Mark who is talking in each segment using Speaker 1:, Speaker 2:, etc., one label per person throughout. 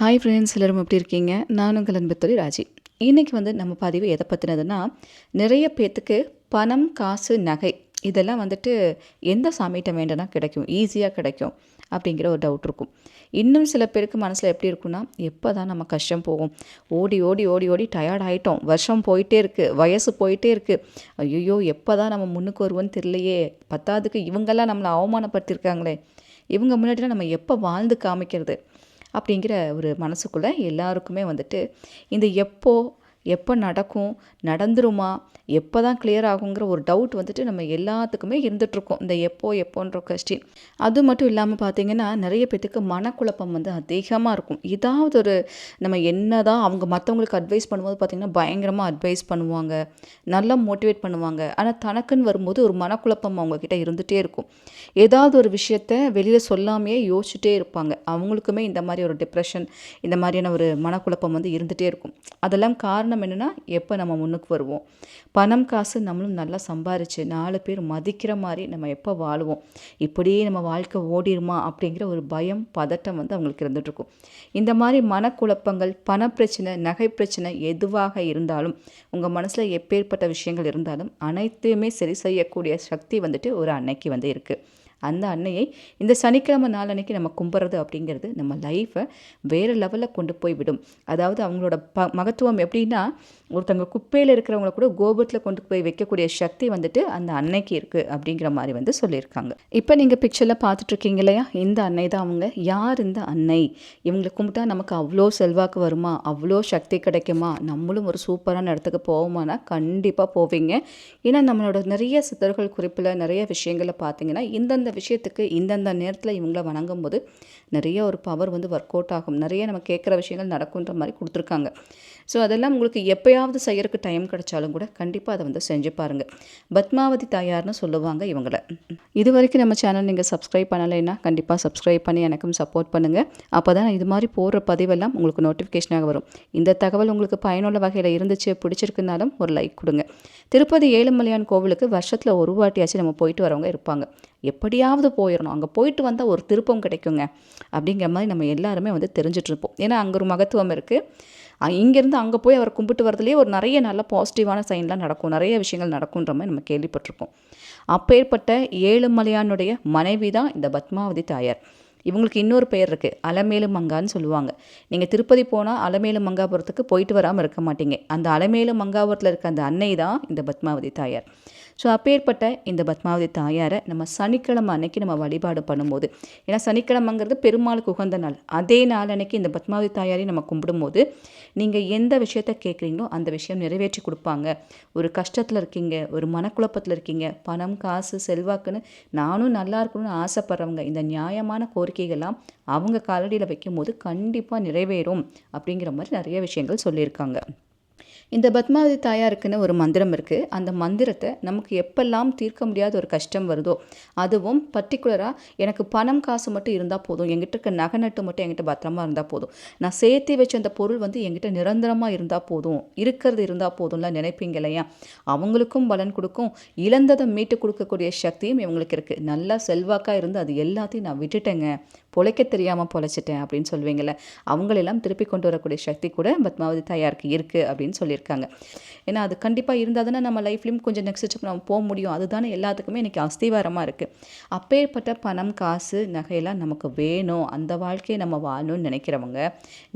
Speaker 1: Hi friends எல்லோரும் எப்படி இருக்கீங்க? நான் உங்கள் ராஜி. இன்றைக்கி வந்து நம்ம பதிவு எதை பற்றினதுன்னா நிறைய பேர்த்துக்கு பணம் காசு நகை இதெல்லாம் வந்துட்டு எந்த சாமிகிட்ட வேண்டனா கிடைக்கும் ஈஸியாக கிடைக்கும் அப்படிங்கிற ஒரு டவுட் இருக்கும். இன்னும் சில பேருக்கு மனசில் எப்படி இருக்குன்னா எப்போ தான் நம்ம கஷ்டம் போகும். ஓடி ஓடி ஓடி ஓடி டயர்ட் ஆகிட்டோம் வருஷம் போயிட்டே இருக்குது வயசு போயிட்டே இருக்குது ஐயோ எப்போ தான் நம்ம முன்னுக்கு வருவோன்னு தெரியலையே. பத்தாவதுக்கு இவங்கெல்லாம் நம்மளை அவமானப்படுத்தியிருக்காங்களே. இவங்க முன்னாடிலாம் நம்ம எப்போ வாழ்ந்து காமிக்கிறது? அப்படிங்கிற ஒரு மனசுக்குள்ளே எல்லாருக்குமே வந்துட்டு இந்த எப்போ எப்போ நடக்கும் நடந்துருமா எப்போ தான் கிளியர் ஆகுங்கிற ஒரு டவுட் வந்துட்டு நம்ம எல்லாத்துக்குமே இருந்துகிட்ருக்கோம் இந்த எப்போ எப்போன்ற கொஸ்டின் அது மட்டும் இல்லாமல் பார்த்தீங்கன்னா நிறைய பேத்துக்கு மனக்குழப்பம் வந்து அதிகமாக இருக்கும். ஏதாவது ஒரு நம்ம என்ன தான் அவங்க மற்றவங்களுக்கு அட்வைஸ் பண்ணும்போது பார்த்திங்கன்னா பயங்கரமாக அட்வைஸ் பண்ணுவாங்க. நல்லா மோட்டிவேட் பண்ணுவாங்க. ஆனால் தனக்குன்னு வரும்போது ஒரு மனக்குழப்பம் அவங்கக்கிட்ட இருந்துகிட்டே இருக்கும். ஏதாவது ஒரு விஷயத்த வெளியில் சொல்லாமையே யோசிச்சுட்டே இருப்பாங்க. அவங்களுக்குமே இந்த மாதிரி ஒரு டிப்ரெஷன் இந்த மாதிரியான ஒரு மனக்குழப்பம் வந்து இருந்துகிட்டே இருக்கும். அதெல்லாம் காரணம் என்னென்னா எப்போ நம்ம முன்னுக்கு வருவோம்? பணம் காசு நம்மளும் நல்லா சம்பாரித்து நாலு பேர் மதிக்கிற மாதிரி நம்ம எப்போ வாழுவோம்? இப்படியே நம்ம வாழ்க்கை ஓடிடுமா? அப்படிங்கிற ஒரு பயம் பதட்டம் வந்து அவங்களுக்கு இருந்துகிட்ருக்கும் இந்த மாதிரி மனக்குழப்பங்கள் பணப்பிரச்சனை நகை பிரச்சனை எதுவாக இருந்தாலும் உங்கள் மனசில் எப்பேற்பட்ட விஷயங்கள் இருந்தாலும் அனைத்தையுமே சரி செய்யக்கூடிய சக்தி வந்துட்டு ஒரு அன்னைக்கு வந்து இருக்குது அந்த அன்னையை இந்த சனிக்கிழமை நாளன்னைக்கு நம்ம கும்பிட்றது அப்படிங்கிறது நம்ம லைஃப்பை வேறு லெவலில் கொண்டு போய் விடும் அதாவது அவங்களோட ப மகத்துவம் எப்படின்னா ஒருத்தவங்க குப்பையில் இருக்கிறவங்கள கூட கோபுரத்தில் கொண்டு போய் வைக்கக்கூடிய சக்தி வந்துட்டு அந்த அன்னைக்கு இருக்குது அப்படிங்கிற மாதிரி வந்து சொல்லியிருக்காங்க. இப்போ நீங்கள் பிக்சரில் பார்த்துட்ருக்கீங்க இல்லையா? இந்த அன்னை தான் அவங்க. யார் இந்த அன்னை? இவங்களை கும்பிட்டா நமக்கு அவ்வளோ செல்வாக்கு வருமா? அவ்வளோ சக்தி கிடைக்குமா? நம்மளும் ஒரு சூப்பரான இடத்துக்கு போவோமானா கண்டிப்பாக போவீங்க. ஏன்னா நம்மளோட நிறைய சித்தர்கள் குறிப்பில் நிறைய விஷயங்களை பார்த்தீங்கன்னா இந்தந்த விஷயத்துக்கு இந்தந்த நேரத்தில் இவங்கள வணங்கும் போது நிறைய ஒரு பவர் வந்து ஒர்க் அவுட் ஆகும். நிறைய நம்ம கேட்குற விஷயங்கள் நடக்குன்ற மாதிரி கொடுத்துருக்காங்க. ஸோ அதெல்லாம் உங்களுக்கு எப்போயாவது செய்யறதுக்கு டைம் கிடைச்சாலும் கூட கண்டிப்பாக அதை வந்து செஞ்சு பாருங்கள் பத்மாவதி தாயார்னு சொல்லுவாங்க இவங்கள. இது வரைக்கும் நம்ம சேனல் நீங்கள் சப்ஸ்கிரைப் பண்ணலைன்னா கண்டிப்பாக சப்ஸ்கிரைப் பண்ணி எனக்கும் சப்போர்ட் பண்ணுங்கள் அப்போ தான் இது மாதிரி போடுற பதிவெல்லாம் உங்களுக்கு நோட்டிஃபிகேஷனாக வரும். இந்த தகவல் உங்களுக்கு பயனுள்ள வகையில் இருந்துச்சு பிடிச்சிருக்குனாலும் ஒரு லைக் கொடுங்க. திருப்பதி ஏழுமலையான் கோவிலுக்கு வருஷத்தில் ஒரு வாட்டியாச்சும் நம்ம போயிட்டு வரவங்க இருப்பாங்க. எப்படியாவது போயிடணும் அங்கே போயிட்டு வந்தால் ஒரு திருப்பம் கிடைக்குங்க. அப்படிங்கிற மாதிரி நம்ம எல்லாருமே வந்து தெரிஞ்சிட்ருப்போம் ஏன்னா அங்கே ஒரு மகத்துவம் இருக்குது இங்கேருந்து அங்கே போய் அவரை கும்பிட்டு வரதுலேயே ஒரு நிறைய நல்ல பாசிட்டிவான சைன்லாம் நடக்கும். நிறைய விஷயங்கள் நடக்குன்ற மாதிரி நம்ம கேள்விப்பட்டிருக்கோம் அப்பேற்பட்ட ஏழுமலையானுடைய மனைவி தான் இந்த பத்மாவதி தாயார். இவங்களுக்கு இன்னொரு பெயர் இருக்குது அலமேலு மங்கான்னு சொல்லுவாங்க. நீங்கள் திருப்பதி போனால் அலமேலு மங்காபுரத்துக்கு போயிட்டு வராமல் இருக்க மாட்டீங்க. அந்த அலமேலு மங்காபுரத்தில் இருக்க அந்த அன்னை தான் இந்த பத்மாவதி தாயார். ஸோ அப்பேற்பட்ட இந்த பத்மாவதி தாயாரை நம்ம சனிக்கிழமை அன்னைக்கு நம்ம வழிபாடு பண்ணும்போது ஏன்னா சனிக்கிழமைங்கிறது பெருமாளுக்கு உகந்த நாள். அதே நாள் அன்னைக்கு இந்த பத்மாவதி தாயாரையும் நம்ம கும்பிடும்போது நீங்கள் எந்த விஷயத்த கேட்குறீங்களோ அந்த விஷயம் நிறைவேற்றி கொடுப்பாங்க. ஒரு கஷ்டத்தில் இருக்கீங்க ஒரு மனக்குழப்பத்தில் இருக்கீங்க பணம் காசு செல்வாக்குன்னு நானும் நல்லா இருக்கணும்னு ஆசைப்படுறவங்க இந்த நியாயமான கோரிக்கைகள்லாம் அவங்க காலடியில் வைக்கும் போது கண்டிப்பாக நிறைவேறும் அப்படிங்கிற மாதிரி நிறைய விஷயங்கள் சொல்லியிருக்காங்க. இந்த பத்மாவதி தாயாருக்குன்னு ஒரு மந்திரம் இருக்குது அந்த மந்திரத்தை நமக்கு எப்பெல்லாம் தீர்க்க முடியாத ஒரு கஷ்டம் வருதோ அதுவும் பர்டிகுலராக எனக்கு பணம் காசு மட்டும் இருந்தால் போதும். எங்கிட்ட இருக்க நகை நட்டு மட்டும் என்கிட்ட பத்திரமா இருந்தால் போதும். நான் சேர்த்து வச்ச அந்த பொருள் வந்து எங்கிட்ட நிரந்தரமாக இருந்தால் போதும். இருக்கிறது இருந்தால் போதும்லாம் நினைப்பீங்க இல்லையா? அவங்களுக்கும் பலன் கொடுக்கும். இழந்ததை மீட்டு கொடுக்கக்கூடிய சக்தியும் இவங்களுக்கு இருக்குது நல்லா செல்வாக்காக இருந்து அது எல்லாத்தையும் நான் விட்டுட்டேங்க. பொழைக்க தெரியாமல் பொழைச்சிட்டேன் அப்படின்னு சொல்லுவீங்கள்ல அவங்களெல்லாம் திருப்பி கொண்டு வரக்கூடிய சக்தி கூட பத்மாவதி தாயாருக்கு இருக்குது அப்படின்னு சொல்லியிருக்காங்க. ஏன்னா அது கண்டிப்பாக இருந்தால் தானே நம்ம லைஃப்லேயும் கொஞ்சம் நெக்ஸ்ட் ஸ்டெப் நம்ம போக முடியும். அதுதானே எல்லாத்துக்குமே இன்றைக்கி அஸ்திவாரமாக இருக்குது அப்பேற்பட்ட பணம் காசு நகையெல்லாம் நமக்கு வேணும். அந்த வாழ்க்கையை நம்ம வாழணும்னு நினைக்கிறவங்க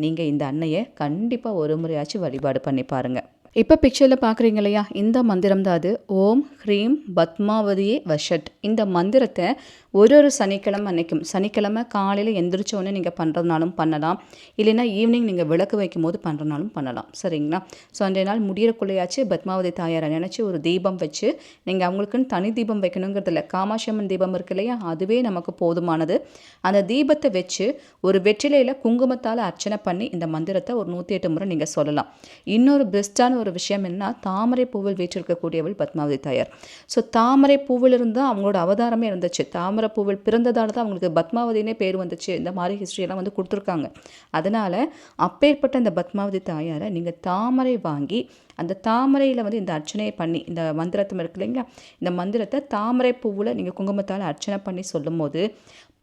Speaker 1: நீங்கள் இந்த அன்னையை கண்டிப்பாக ஒரு முறையாச்சும் வழிபாடு பண்ணி பாருங்கள் இப்போ பிக்சரில் பார்க்குறீங்க இல்லையா? இந்த மந்திரம் தான் அது. ஓம் ஹ்ரீம் பத்மாவதியே வஷட். இந்த மந்திரத்தை ஒரு ஒரு சனிக்கிழமை அன்னைக்கும் சனிக்கிழமை காலையில் எந்திரிச்சோடனே நீங்கள் பண்ணுறதுனாலும் பண்ணலாம். இல்லைன்னா ஈவினிங் நீங்கள் விளக்கு வைக்கும் போது பண்ணுறதுனாலும் பண்ணலாம். சரிங்களா? ஸோ அன்றைய நாள் முடியறக்குள்ளையாச்சு பத்மாவதி தாயாரை நினச்சி ஒரு தீபம் வச்சு நீங்கள் அவங்களுக்குன்னு தனி தீபம் வைக்கணுங்கிறதுல காமாட்சியம்மன் தீபம் இருக்கு இல்லையா? அதுவே நமக்கு போதுமானது. அந்த தீபத்தை வச்சு ஒரு வெற்றிலையில் குங்குமத்தால் அர்ச்சனை பண்ணி இந்த மந்திரத்தை ஒரு நூற்றி எட்டு முறை நீங்கள் சொல்லலாம். இன்னொரு பெஸ்ட்டான ஒரு விஷயம் என்ன தாமரை பூவில் வீற்றிருக்கக்கூடியவள் பத்மாவதி தாயார். ஸோ தாமரை பூவிலிருந்து அவங்களோட அவதாரமே இருந்துச்சு. தாமரை பூவில் பிறந்ததால தான் அவங்களுக்கு பத்மாவதினே பேர் வந்துச்சு. இந்த மாதிரி ஹிஸ்ட்ரியெல்லாம் வந்து கொடுத்துருக்காங்க. அதனால் அப்பேற்பட்ட இந்த பத்மாவதி தாயாரை நீங்கள் தாமரை வாங்கி அந்த தாமரையில் வந்து இந்த அர்ச்சனையை பண்ணி இந்த மந்திரத்தம் இருக்கு இல்லைங்களா? இந்த மந்திரத்தை தாமரை பூவில் நீங்கள் குங்குமத்தால் அர்ச்சனை பண்ணி சொல்லும் போது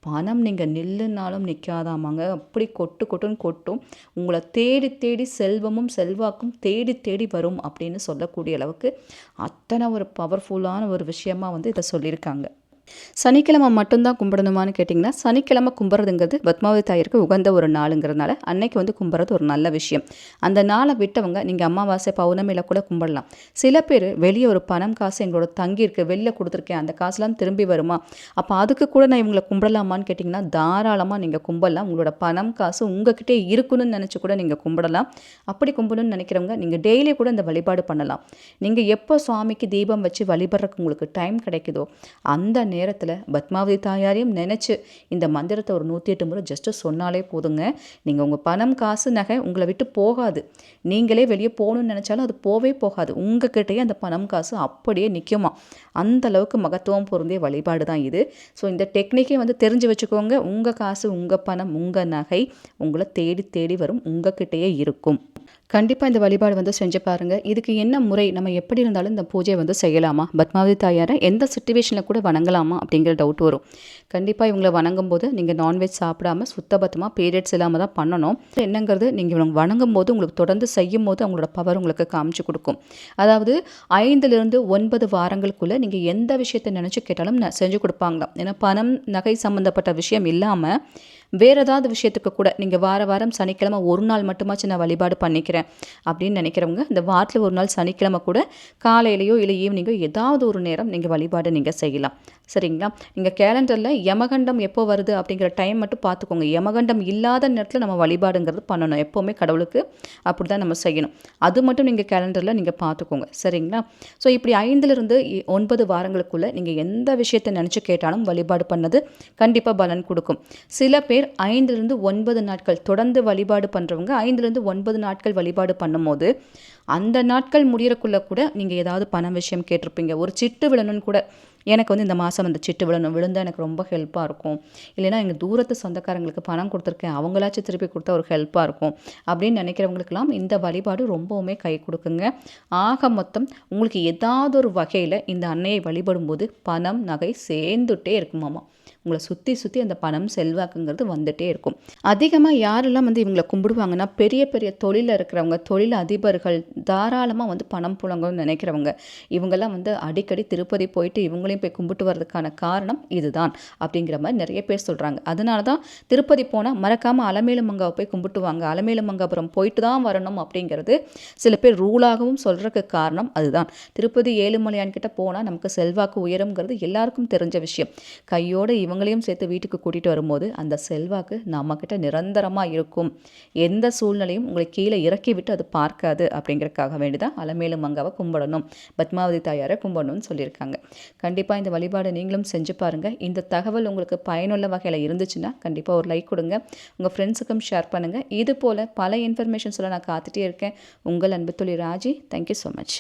Speaker 1: பணம் நீங்கள் நில்லுனாலும் நிற்காதாமாங்க அப்படி கொட்டு கொட்டுன்னு கொட்டும். உங்களை தேடி தேடி செல்வமும் செல்வாக்கும் தேடி தேடி வரும் அப்படின்னு சொல்லக்கூடிய அளவுக்கு அத்தனை ஒரு பவர்ஃபுல்லான ஒரு விஷயமா வந்து இதை சொல்லியிருக்காங்க. சனிக்கிழமை மட்டும்தான் கும்பிடணுமான்னு கேட்டிங்கன்னா சனிக்கிழமை கும்பிட்றதுங்கிறது பத்மாவதி தாயிருக்கு உகந்த ஒரு நாளுங்கிறதுனால அன்னைக்கு வந்து கும்பிட்றது ஒரு நல்ல விஷயம். அந்த நாளை விட்டவங்க நீங்கள் அமாவாசை பௌர்ணமியில் கூட கும்பிடலாம். சில பேர் வெளியே ஒரு பணம் காசு எங்களோட தங்கியிருக்கு வெளில கொடுத்துருக்கேன் அந்த காசுலாம் திரும்பி வருமா? அப்போ அதுக்கு கூட நான் இவங்களை கும்பிடலாமான்னு கேட்டிங்கன்னா தாராளமாக நீங்கள் கும்பிடலாம். உங்களோட பணம் காசு உங்ககிட்டே இருக்குன்னு நினச்சி கூட நீங்கள் கும்பிடலாம். அப்படி கும்பிடணும்னு நினைக்கிறவங்க நீங்கள் டெய்லி கூட இந்த வழிபாடு பண்ணலாம். நீங்கள் எப்போ சுவாமிக்கு தீபம் வச்சு வழிபடுறதுக்கு உங்களுக்கு டைம் கிடைக்குதோ அந்த நேரத்தில் பத்மாவதி தாயாரையும் நினச்சி இந்த மந்திரத்தை ஒரு நூற்றி எட்டு முறை ஜஸ்ட்டு சொன்னாலே போதுங்க. நீங்கள் உங்கள் பணம் காசு நகை உங்களை விட்டு போகாது. நீங்களே வெளியே போகணும்னு நினச்சாலும் அது போவே போகாது. உங்ககிட்டயே அந்த பணம் காசு அப்படியே நிற்குமா அந்த அளவுக்கு மகத்துவம் பொருந்திய வழிபாடு தான் இது. ஸோ இந்த டெக்னிக்கை வந்து தெரிஞ்சு வச்சுக்கோங்க. உங்கள் காசு உங்கள் பணம் உங்கள் நகை உங்களை தேடி தேடி வரும். உங்ககிட்டயே இருக்கும். கண்டிப்பாக இந்த வழிபாடு வந்து செஞ்சு பாருங்கள் இதுக்கு என்ன முறை நம்ம எப்படி இருந்தாலும் இந்த பூஜையை வந்து செய்யலாமா? பத்மாவதி தாயாரை எந்த சுச்சுவேஷனில் கூட வணங்கலாமா? அப்படிங்கிற டவுட் வரும். கண்டிப்பாக இவங்களை வணங்கும் போது நீங்கள் நான்வெஜ் சாப்பிடாம சுத்தபத்தமாக பீரியட்ஸ் இல்லாமல் தான் பண்ணணும். என்னங்கிறது நீங்கள் இவங்க வணங்கும் போது உங்களுக்கு தொடர்ந்து செய்யும் போது அவங்களோட பவர் உங்களுக்கு காமிச்சு கொடுக்கும். அதாவது ஐந்துலேருந்து ஒன்பது வாரங்களுக்குள்ளே நீங்கள் எந்த விஷயத்தை நினச்சி கேட்டாலும் செஞ்சு கொடுப்பாங்களாம். ஏன்னா பணம் நகை சம்மந்தப்பட்ட விஷயம் இல்லாமல் வேறு ஏதாவது விஷயத்துக்கு கூட நீங்கள் வார வாரம் சனிக்கிழமை ஒரு நாள் மட்டுமாச்சும் நான் வழிபாடு பண்ணிக்கிறேன் அப்படின்னு நினைக்கிறவங்க இந்த வாரத்தில் ஒரு நாள் சனிக்கிழமை கூட காலையிலையோ இல்லை ஈவினிங்கோ ஏதாவது ஒரு நேரம் நீங்கள் வழிபாடு நீங்கள் செய்யலாம். சரிங்களா? நீங்கள் கேலண்டரில் யமகண்டம் எப்போ வருது அப்படிங்கிற டைம் மட்டும் பார்த்துக்கோங்க. யமகண்டம் இல்லாத நேரத்தில் நம்ம வழிபாடுங்கிறது பண்ணணும். எப்போவுமே கடவுளுக்கு அப்படி தான் நம்ம செய்யணும். அது மட்டும் நீங்கள் கேலண்டரில் நீங்கள் பார்த்துக்கோங்க. சரிங்களா? ஸோ இப்படி ஐந்துலேருந்து ஒன்பது வாரங்களுக்குள்ளே நீங்கள் எந்த விஷயத்தை நினச்சி கேட்டாலும் வழிபாடு பண்ணது கண்டிப்பாக பலன் கொடுக்கும். சில பேர் ஐந்துலேருந்து ஒன்பது நாட்கள் தொடர்ந்து வழிபாடு பண்ணுறவங்க ஐந்துலேருந்து ஒன்பது நாட்கள் வழிபாடு பண்ணும்போது அந்த நாட்கள் முடியறக்குள்ளே கூட நீங்கள் ஏதாவது பண விஷயம் கேட்டிருப்பீங்க. ஒரு சிட்டு விழணும்னு கூட எனக்கு வந்து இந்த மாதம் அந்த சிட்டு விழணும் விழுந்தால் எனக்கு ரொம்ப ஹெல்ப்பாக இருக்கும். இல்லைனா எங்கள் தூரத்து சொந்தக்காரங்களுக்கு பணம் கொடுத்துருக்கேன் அவங்களாச்சும் திருப்பி கொடுத்தா ஒரு ஹெல்ப்பாக இருக்கும். அப்படின்னு நினைக்கிறவங்களுக்கெல்லாம் இந்த வழிபாடு ரொம்பவுமே கை கொடுக்குங்க. ஆக மொத்தம் உங்களுக்கு ஏதாவது ஒரு வகையில் இந்த அன்னையை வழிபடும் போது பணம் நகை சேர்ந்துட்டே இருக்குமாமா உங்களை சுற்றி சுற்றி அந்த பணம் செல்வாக்குங்கிறது வந்துட்டே இருக்கும். அதிகமாக யாரெல்லாம் வந்து இவங்களை கும்பிடுவாங்கன்னா பெரிய பெரிய தொழிலில் இருக்கிறவங்க தொழில் அதிபர்கள் தாராளமாக வந்து பணம் புழங்கணும்னு நினைக்கிறவங்க இவங்கெல்லாம் வந்து அடிக்கடி திருப்பதி போயிட்டு இவங்களையும் போய் கும்பிட்டு வர்றதுக்கான காரணம் இதுதான் அப்படிங்கிற மாதிரி நிறைய பேர் சொல்கிறாங்க அதனால தான் திருப்பதி போனால் மறக்காமல் அலமேலு மங்காவை போய் கும்பிட்டுவாங்க அலமேலு மங்காபுரம் போயிட்டு தான் வரணும் அப்படிங்கிறது சில பேர் ரூலாகவும் சொல்கிறதுக்கு காரணம் அதுதான். திருப்பதி ஏழுமலையான் கிட்ட போனால் நமக்கு செல்வாக்கு உயருங்கிறது எல்லாருக்கும் தெரிஞ்ச விஷயம். கையோடு இவங்களையும் சேர்த்து வீட்டுக்கு கூட்டிகிட்டு வரும்போது அந்த செல்வாக்கு நம்மக்கிட்ட நிரந்தரமாக இருக்கும். எந்த சூழ்நிலையும் உங்களை கீழே இறக்கி விட்டு அது பார்க்காது அப்படிங்கிறதுக்காக வேண்டி தான் அலமேலு மங்காவை கும்பிடணும். பத்மாவதி தாயாரை கும்பிடணும்னு சொல்லியிருக்காங்க. கண்டிப்பாக இந்த வழிபாடு நீங்களும் செஞ்சு பாருங்கள் இந்த தகவல் உங்களுக்கு பயனுள்ள வகையில் இருந்துச்சுன்னா கண்டிப்பாக ஒரு லைக் கொடுங்க. உங்கள் ஃப்ரெண்ட்ஸுக்கும் ஷேர் பண்ணுங்கள் இது போல் பல இன்ஃபர்மேஷன்ஸில் நான் காத்துட்டே இருக்கேன். உங்கள் அன்பு தொழில் ராஜி. Thank you so much